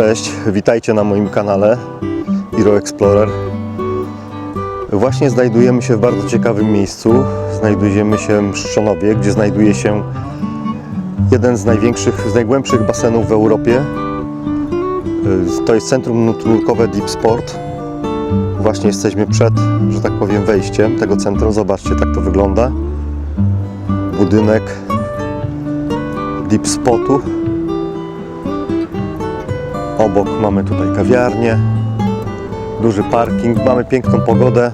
Cześć, witajcie na moim kanale Hero Explorer. Właśnie znajdujemy się w bardzo ciekawym miejscu. Znajdujemy się w Szczonowie, gdzie znajduje się jeden z największych, z najgłębszych basenów w Europie. Y, To jest centrum nur- nurkowe Deep Sport. Właśnie jesteśmy przed, że tak powiem, wejściem tego centrum. Zobaczcie, tak to wygląda. Budynek Deep Spotu. Obok mamy tutaj kawiarnię, duży parking, mamy piękną pogodę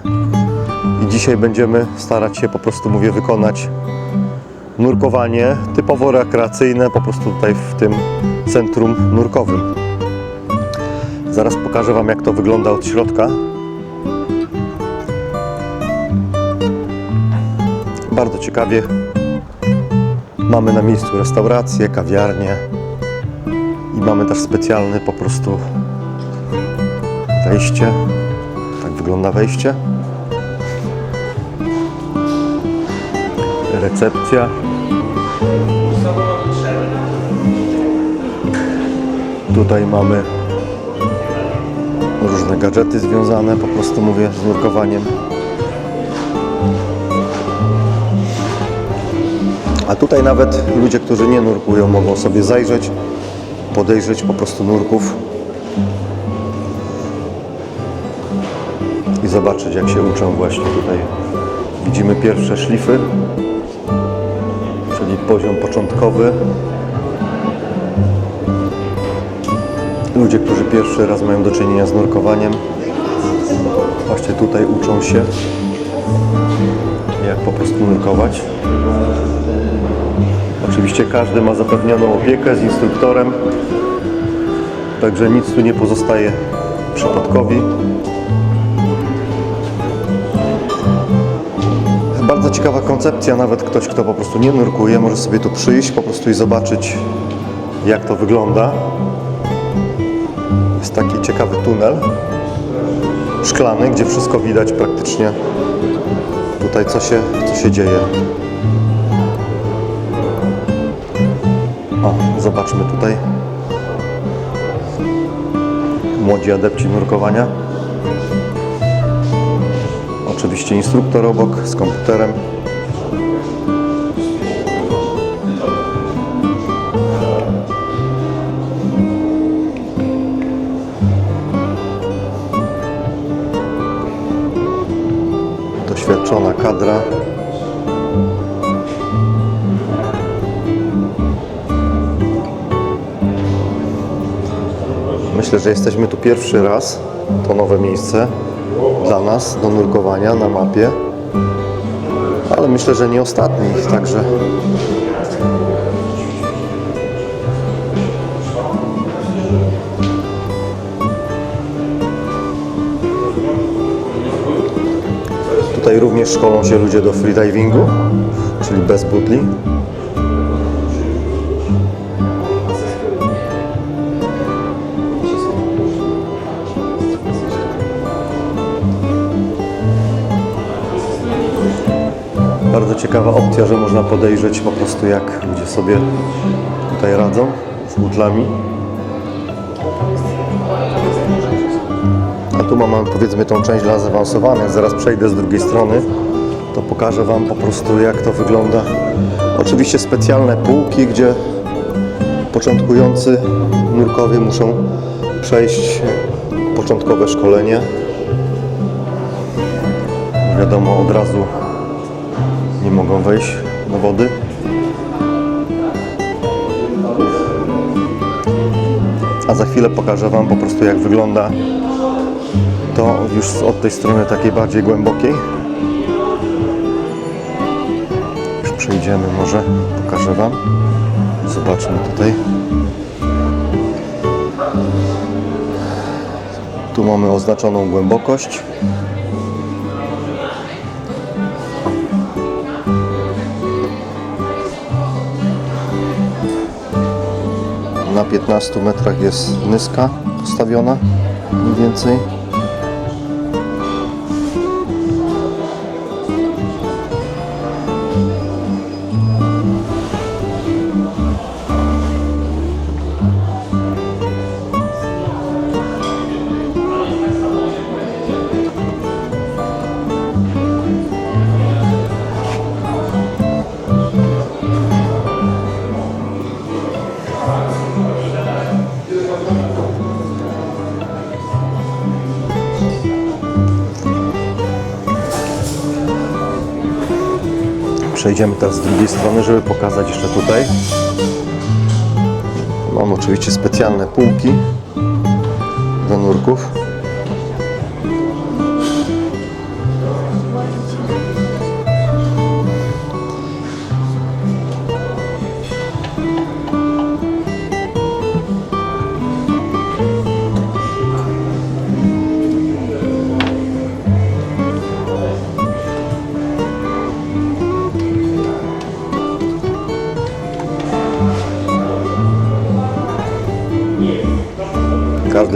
i dzisiaj będziemy starać się po prostu, mówię, wykonać nurkowanie typowo rekreacyjne po prostu tutaj w tym centrum nurkowym. Zaraz pokażę Wam jak to wygląda od środka. Bardzo ciekawie. Mamy na miejscu restaurację, kawiarnię, i mamy też specjalny po prostu wejście. Tak wygląda wejście. Recepcja. Tutaj mamy różne gadżety związane, po prostu mówię, z nurkowaniem. A tutaj nawet ludzie, którzy nie nurkują, mogą sobie zajrzeć, podejrzeć po prostu nurków i zobaczyć jak się uczą właśnie tutaj. Widzimy pierwsze szlify, czyli poziom początkowy. Ludzie, którzy pierwszy raz mają do czynienia z nurkowaniem, właśnie tutaj uczą się jak po prostu nurkować. Oczywiście każdy ma zapewnioną opiekę z instruktorem, także nic tu nie pozostaje przypadkowi. Bardzo ciekawa koncepcja, nawet ktoś, kto po prostu nie nurkuje, może sobie tu przyjść po prostu i zobaczyć, jak to wygląda. Jest taki ciekawy tunel szklany, gdzie wszystko widać praktycznie tutaj, co się, co się dzieje. O, zobaczmy tutaj. Młodzi adepci nurkowania. Oczywiście instruktor obok z komputerem. Doświadczona kadra. Myślę, że jesteśmy tu pierwszy raz. To nowe miejsce dla nas do nurkowania na mapie. Ale myślę, że nie ostatni, także tutaj również szkolą się ludzie do freedivingu, czyli bez butli. Ciekawa opcja, że można podejrzeć po prostu jak ludzie sobie tutaj radzą z butlami. A tu mamy powiedzmy tą część dla zaawansowanych. Zaraz przejdę z drugiej strony, to pokażę Wam po prostu jak to wygląda. Oczywiście specjalne półki, gdzie początkujący nurkowie muszą przejść początkowe szkolenie. Wiadomo, od razu nie mogą wejść do wody. A za chwilę pokażę Wam po prostu jak wygląda to już od tej strony takiej bardziej głębokiej. Już przejdziemy może, pokażę Wam. Zobaczmy tutaj. Tu mamy oznaczoną głębokość. Na 15 metrach jest nyska postawiona mniej więcej. Przejdziemy teraz z drugiej strony, żeby pokazać jeszcze tutaj. Mam oczywiście specjalne półki do nurków.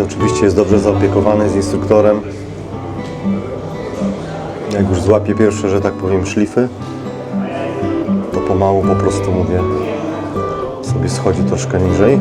Każdy oczywiście jest dobrze zaopiekowany z instruktorem. Jak już złapie pierwsze, że tak powiem, szlify, to pomału po prostu mówię, sobie schodzi troszkę niżej.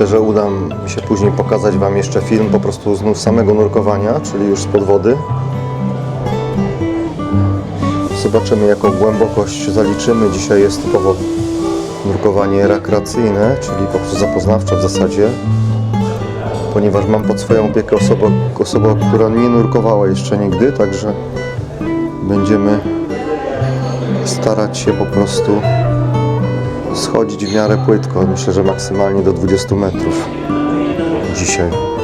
Myślę, że uda mi się później pokazać Wam jeszcze film po prostu znów samego nurkowania, czyli już spod wody. Zobaczymy jaką głębokość zaliczymy. Dzisiaj jest typowo nurkowanie rekreacyjne, czyli po prostu zapoznawcze w zasadzie. Ponieważ mam pod swoją opiekę osobę, osobę, która nie nurkowała jeszcze nigdy, także będziemy starać się po prostu schodzić w miarę płytko. Myślę, że maksymalnie do 20 metrów dzisiaj.